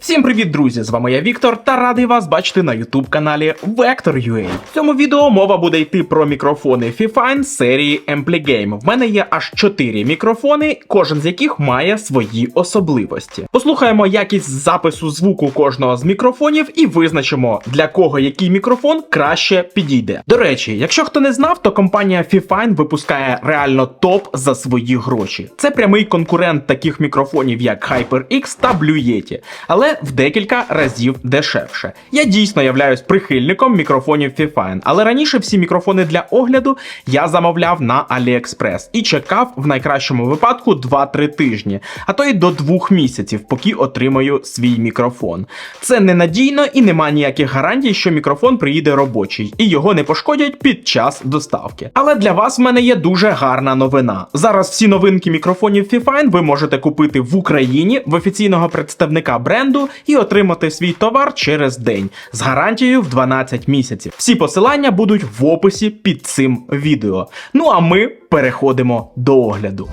Всім привіт, друзі! З вами я Віктор та радий вас бачити на youtube каналі Vector.ua. В цьому відео мова буде йти про мікрофони Fifine серії Ampligame. В мене є аж 4 мікрофони, кожен з яких має свої особливості. Послухаємо якість запису звуку кожного з мікрофонів і визначимо, для кого який мікрофон краще підійде. До речі, якщо хто не знав, то компанія Fifine випускає реально топ за свої гроші. Це прямий конкурент таких мікрофонів, як HyperX та Blue Yeti, але в декілька разів дешевше. Я дійсно являюсь прихильником мікрофонів Fifine, але раніше всі мікрофони для огляду я замовляв на AliExpress і чекав в найкращому випадку 2-3 тижні, а то й до 2 місяців, поки отримаю свій мікрофон. Це ненадійно і нема ніяких гарантій, що мікрофон приїде робочий і його не пошкодять під час доставки. Але для вас в мене є дуже гарна новина. Зараз всі новинки мікрофонів Fifine ви можете купити в Україні в офіційного представника бренду і отримати свій товар через день з гарантією в 12 місяців. Всі посилання будуть в описі під цим відео. Ну а ми переходимо до огляду.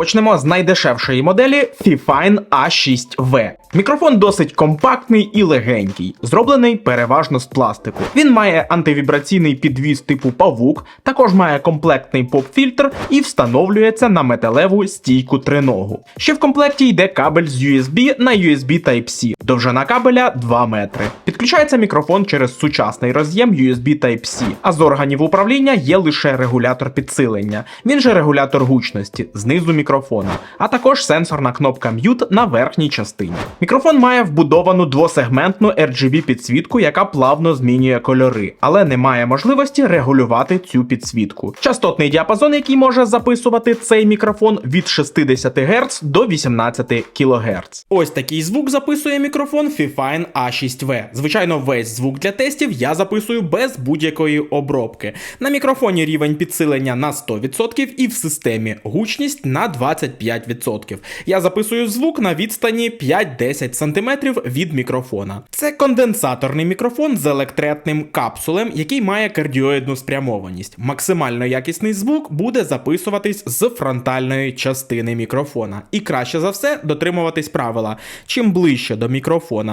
Почнемо з найдешевшої моделі Fifine A6V. Мікрофон досить компактний і легенький, зроблений переважно з пластику. Він має антивібраційний підвіз типу павук, також має комплектний поп-фільтр і встановлюється на металеву стійку триногу. Ще в комплекті йде кабель з USB на USB Type-C, довжина кабеля 2 метри. Підключається мікрофон через сучасний роз'єм USB Type-C, а з органів управління є лише регулятор підсилення. Він же регулятор гучності знизу мікрофона, а також сенсорна кнопка Mute на верхній частині. Мікрофон має вбудовану двосегментну RGB підсвітку, яка плавно змінює кольори, але не має можливості регулювати цю підсвітку. Частотний діапазон, який може записувати цей мікрофон від 60 Гц до 18 кГц. Ось такий звук записує мікрофон Fifine A6V. Звичайно, весь звук для тестів я записую без будь-якої обробки. На мікрофоні рівень підсилення на 100% і в системі гучність на 25%. Я записую звук на відстані 5-10 см від мікрофона. Це конденсаторний мікрофон з електретним капсулем, який має кардіоїдну спрямованість. Максимально якісний звук буде записуватись з фронтальної частини мікрофона. І краще за все дотримуватись правила. Чим ближче до мікрофона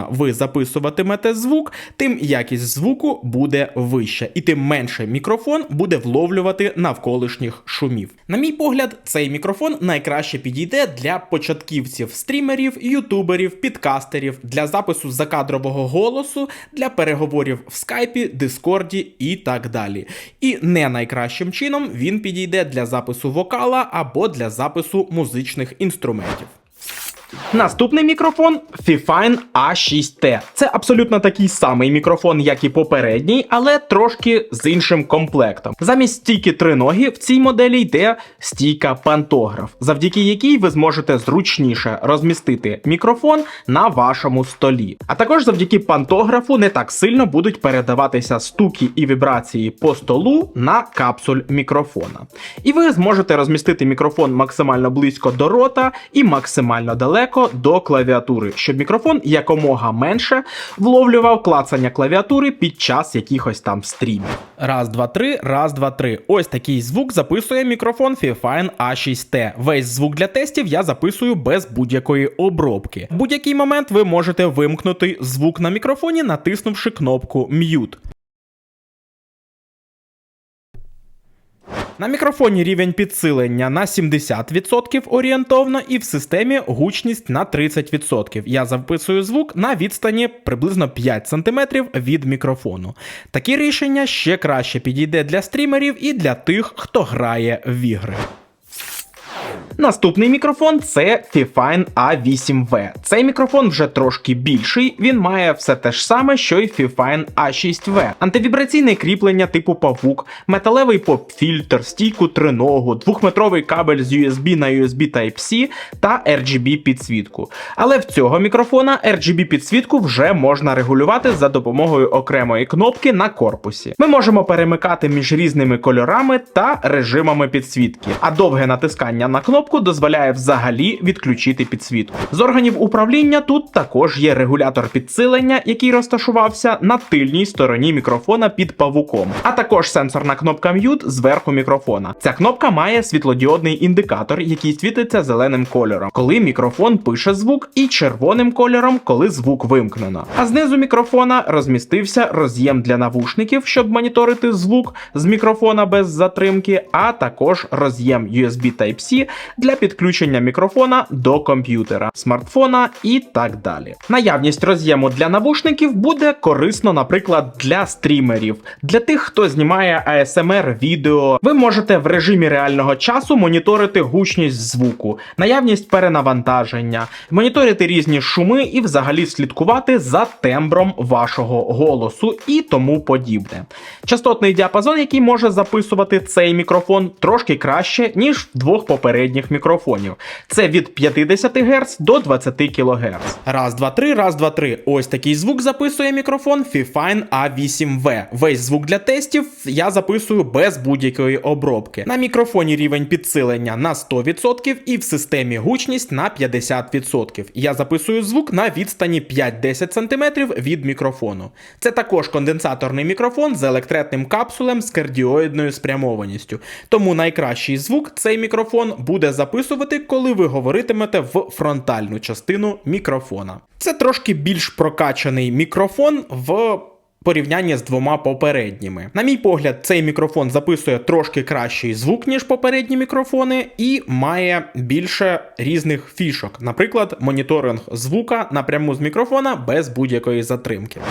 ви записуватимете звук, тим якість звуку буде вища, і тим менше мікрофон буде вловлювати навколишніх шумів. На мій погляд, цей мікрофон найкраще підійде для початківців, стрімерів, ютуберів, підкастерів, для запису закадрового голосу, для переговорів в скайпі, дискорді і так далі. І не найкращим чином він підійде для запису вокала або для запису музичних інструментів. Наступний мікрофон Fifine A6T. Це абсолютно такий самий мікрофон, як і попередній, але трошки з іншим комплектом. Замість стійки триноги в цій моделі йде стійка пантограф, завдяки якій ви зможете зручніше розмістити мікрофон на вашому столі. А також завдяки пантографу не так сильно будуть передаватися стуки і вібрації по столу на капсуль мікрофона. І ви зможете розмістити мікрофон максимально близько до рота і максимально далеко до клавіатури, щоб мікрофон якомога менше вловлював клацання клавіатури під час якихось там стрімів. Раз, два, три, раз, два, три. Ось такий звук записує мікрофон Fifine A6T. Весь звук для тестів я записую без будь-якої обробки. В будь-який момент ви можете вимкнути звук на мікрофоні, натиснувши кнопку Mute. На мікрофоні рівень підсилення на 70% орієнтовно і в системі гучність на 30%. Я записую звук на відстані приблизно 5 см від мікрофону. Такі рішення ще краще підійде для стрімерів і для тих, хто грає в ігри. Наступний мікрофон це Fifine A8V. Цей мікрофон вже трошки більший, він має все те ж саме, що й Fifine A6V. Антивібраційне кріплення типу павук, металевий поп-фільтр, стійку триногу, двохметровий кабель з USB на USB Type-C та RGB підсвітку. Але в цього мікрофона RGB підсвітку вже можна регулювати за допомогою окремої кнопки на корпусі. Ми можемо перемикати між різними кольорами та режимами підсвітки, а довге натискання на кнопку кнопку дозволяє взагалі відключити підсвітку. З органів управління тут також є регулятор підсилення, який розташувався на тильній стороні мікрофона під павуком, а також сенсорна кнопка Mute зверху мікрофона. Ця кнопка має світлодіодний індикатор, який світиться зеленим кольором, коли мікрофон пише звук, і червоним кольором, коли звук вимкнено. А знизу мікрофона розмістився роз'єм для навушників, щоб моніторити звук з мікрофона без затримки, а також роз'єм USB Type-C для підключення мікрофона до комп'ютера, смартфона і так далі. Наявність роз'єму для навушників буде корисно, наприклад, для стрімерів, для тих, хто знімає ASMR відео. Ви можете в режимі реального часу моніторити гучність звуку, наявність перенавантаження, моніторити різні шуми і взагалі слідкувати за тембром вашого голосу і тому подібне. Частотний діапазон, який може записувати цей мікрофон, трошки краще, ніж в двох попередніх мікрофонів. Це від 50 Гц до 20 кГц. Раз, два, три, раз, два, три. Ось такий звук записує мікрофон Fifine A8V. Весь звук для тестів я записую без будь-якої обробки. На мікрофоні рівень підсилення на 100% і в системі гучність на 50%. Я записую звук на відстані 5-10 см від мікрофону. Це також конденсаторний мікрофон з електретним капсулем з кардіоїдною спрямованістю. Тому найкращий звук цей мікрофон буде записувати, коли ви говоритимете в фронтальну частину мікрофона. Це трошки більш прокачаний мікрофон в. Порівняння з двома попередніми. На мій погляд, цей мікрофон записує трошки кращий звук, ніж попередні мікрофони, і має більше різних фішок, наприклад, моніторинг звука напряму з мікрофона без будь-якої затримки.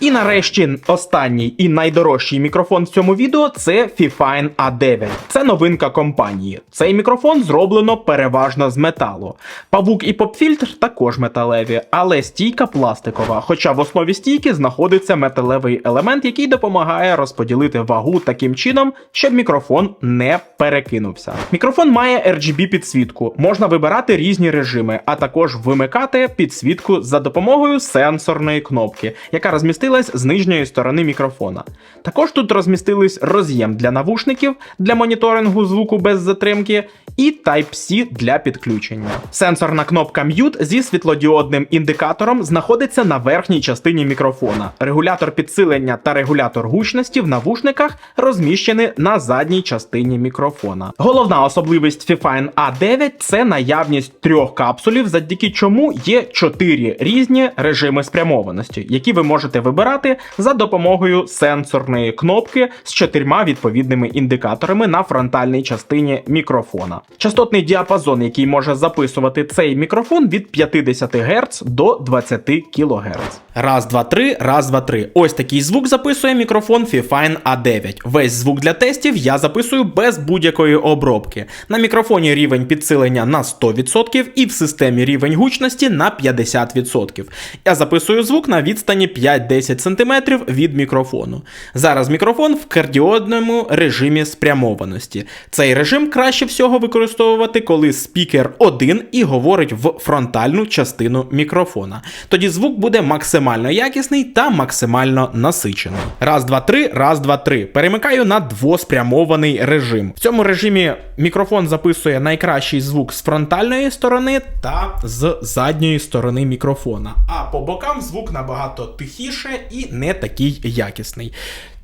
І нарешті останній і найдорожчий мікрофон в цьому відео це Fifine A9. Це новинка компанії. Цей мікрофон зроблено переважно з металу. Павук і попфільтр також металеві, але стійка пластикова. Хоча в основі стійки знаходиться металевий елемент, який допомагає розподілити вагу таким чином, щоб мікрофон не перекинувся. Мікрофон має RGB підсвітку, можна вибирати різні режими, а також вимикати підсвітку за допомогою сенсорної кнопки, яка розмістилась з нижньої сторони мікрофона. Також тут розмістились роз'єм для навушників для моніторингу звуку без затримки і Type-C для підключення. Сенсорна кнопка Mute зі світлодіодним індикатором знаходиться на верхній частині мікрофона. Регулятор підсилення та регулятор гучності в навушниках розміщені на задній частині мікрофона. Головна особливість Fifine A9 це наявність трьох капсулів, завдяки чому є чотири різні режими спрямованості, які ви можете вибирати за допомогою сенсорної кнопки з чотирма відповідними індикаторами на фронтальній частині мікрофона. Частотний діапазон, який може записувати цей мікрофон від 50 Гц до 20 кГц. Раз, два, три, раз, два, три. Ось такий звук записує мікрофон Fifine A9. Весь звук для тестів я записую без будь-якої обробки. На мікрофоні рівень підсилення на 100% і в системі рівень гучності на 50%. Я записую звук на відстані 5-10 см від мікрофону. Зараз мікрофон в кардіодному режимі спрямованості. Цей режим краще всього використовувати, коли спікер один і говорить в фронтальну частину мікрофона. Тоді звук буде максимально якісний та максимально насичений. Раз, два, три, раз, два, три. Перемикаю на двоспрямований режим. В цьому режимі мікрофон записує найкращий звук з фронтальної сторони та з задньої сторони мікрофона. А по бокам звук набагато тихіше і не такий якісний.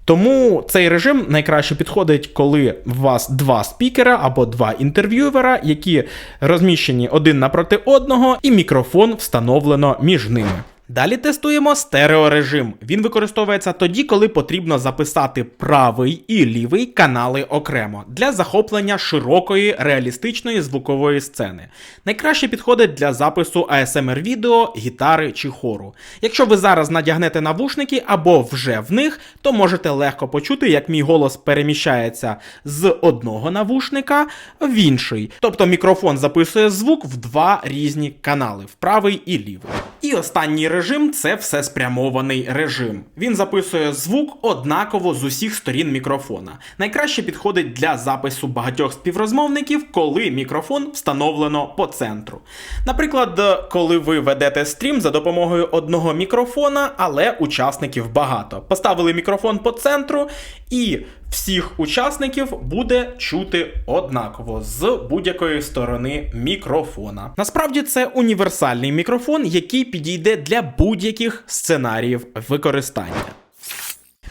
Тому цей режим найкраще підходить, коли у вас два спікера або два інтерв'ювера, які розміщені один напроти одного, і мікрофон встановлено між ними. Далі тестуємо стереорежим. Він використовується тоді, коли потрібно записати правий і лівий канали окремо для захоплення широкої реалістичної звукової сцени. Найкраще підходить для запису ASMR відео, гітари чи хору. Якщо ви зараз надягнете навушники або вже в них, то можете легко почути, як мій голос переміщається з одного навушника в інший. Тобто мікрофон записує звук в два різні канали в правий і лівий. І останній режим це все спрямований режим. Він записує звук однаково з усіх сторін мікрофона. Найкраще підходить для запису багатьох співрозмовників, коли мікрофон встановлено по центру. Наприклад, коли ви ведете стрім за допомогою одного мікрофона, але учасників багато. Поставили мікрофон по центру і Всіх учасників буде чути однаково з будь-якої сторони мікрофона. Насправді це універсальний мікрофон, який підійде для будь-яких сценаріїв використання.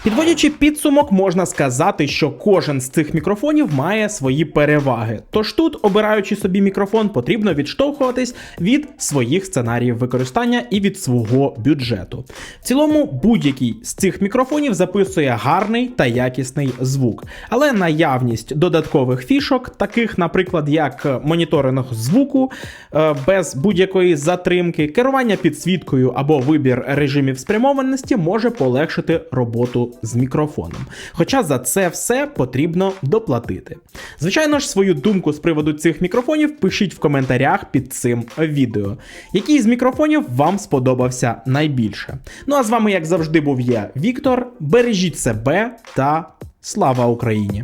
Підводячи підсумок, можна сказати, що кожен з цих мікрофонів має свої переваги. Тож тут, обираючи собі мікрофон, потрібно відштовхуватись від своїх сценаріїв використання і від свого бюджету. В цілому, будь-який з цих мікрофонів записує гарний та якісний звук, але наявність додаткових фішок, таких, наприклад, як моніторинг звуку е, без будь-якої затримки, керування підсвіткою або вибір режимів спрямованості може полегшити роботу з мікрофоном. Хоча за це все потрібно доплатити. Звичайно ж, свою думку з приводу цих мікрофонів пишіть в коментарях під цим відео. Який з мікрофонів вам сподобався найбільше? Ну а з вами, як завжди, був я, Віктор. Бережіть себе та слава Україні!